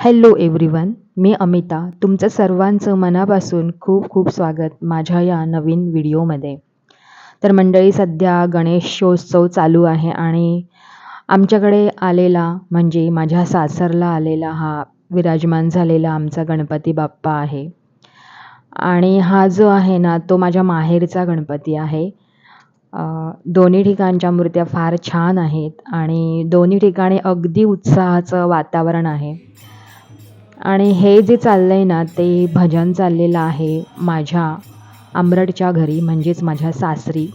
Hello everyone मी अमिता. तुमचं सर्वांचं मनापासून खूप खूप स्वागत माझ्या या नवीन व्हिडिओमध्ये. तर मंडळी सध्या गणेशोत्सव चालू आहे आणि आमच्याकडे आलेला म्हणजे माझ्या सासरला आलेला हा विराजमान झालेला आमचा गणपती बाप्पा आहे. आणि हा जो आहे ना तो माझ्या माहेरचा गणपती आहे. दोन्ही ठिकाणच्या मूर्त्या फार छान आहेत आणि दोन्ही ठिकाणी अगदी उत्साहाचं वातावरण आहे. आणि हे जे चाललं आहे ना ते भजन चाललेलं आहे माझ्या आंबरडच्या घरी म्हणजेच माझ्या सासरी.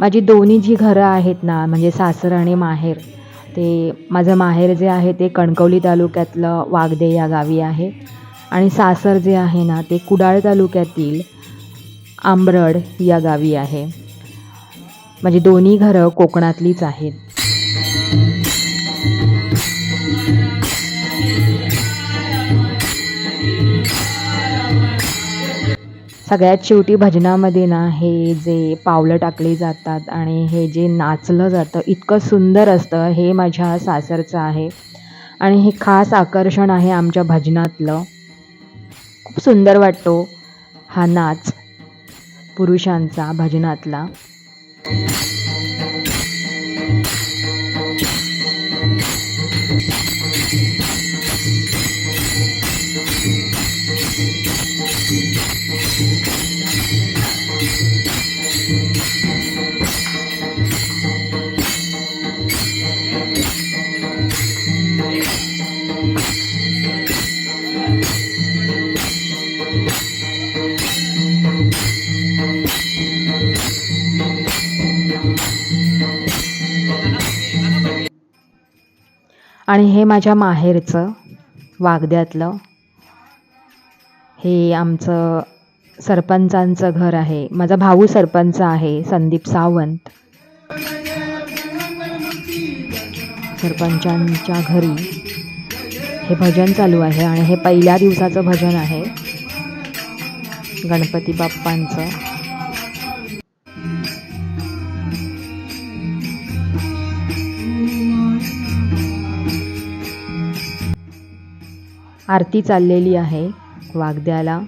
माझी दोन्ही जी घरं आहेत ना म्हणजे सासर आणि माहेर ते माझं माहेर जे आहे ते कणकवली तालुक्यातलं वागदे या गावी आहे. आणि सासर जे आहे ना ते कुडाळ तालुक्यातील आंबरड या गावी आहे. माझी दोन्ही घरं कोकणातलीच आहेत. सगळ्यात शेवटी भजनामध्ये ना हे जे पावलं टाकली जातात आणि हे जे नाचलं जातं इतकं सुंदर असतं हे माझ्या सासरचं आहे. आणि हे खास आकर्षण आहे आमच्या भजनातलं. खूप सुंदर वाटतो हा नाच पुरुषांचा भजनातला. आणि हे माझ्या माहेरचं वागद्यातलं. हे आमचं सरपंचांचं घर आहे. माझा भाऊ सरपंच आहे संदीप सावंत. सरपंचांच्या घरी हे भजन चालू आहे आणि हे पहिल्या दिवसाचं भजन आहे. गणपती बाप्पांचं. आरती चाललेली आहे वागद्याला.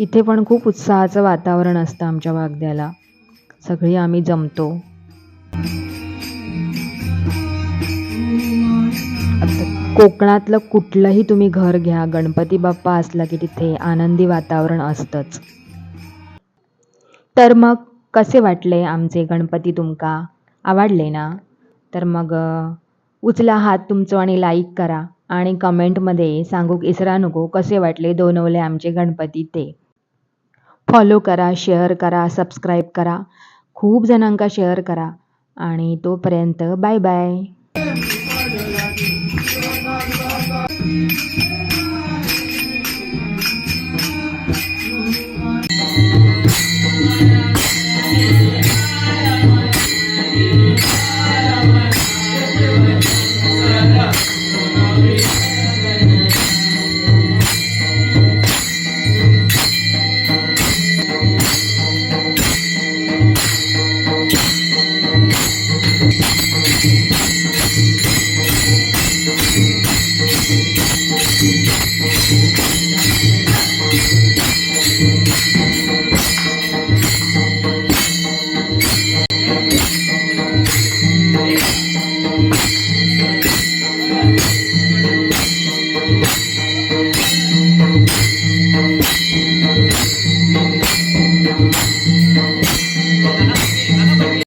इथे पण खूप उत्साहाचं वातावरण असतं आमच्या वागद्याला. सगळी आम्ही जमतो. कोकणातलं कुठलंही तुम्ही घर घ्या गणपती बाप्पा असला की तिथे आनंदी वातावरण असतंच. तर मग कसे वाटले आमचे गणपती तुमका? आवडले ना? तर मग उचला हात तुमचं आणि लाईक करा. आणि कमेंटमध्ये सांगूक इसरा नको कसे वाटले दोनवले आमचे गणपती ते? फॉलो करा शेअर करा सबस्क्राईब करा. खूप जणांका शेअर करा. आणि तोपर्यंत बाय बाय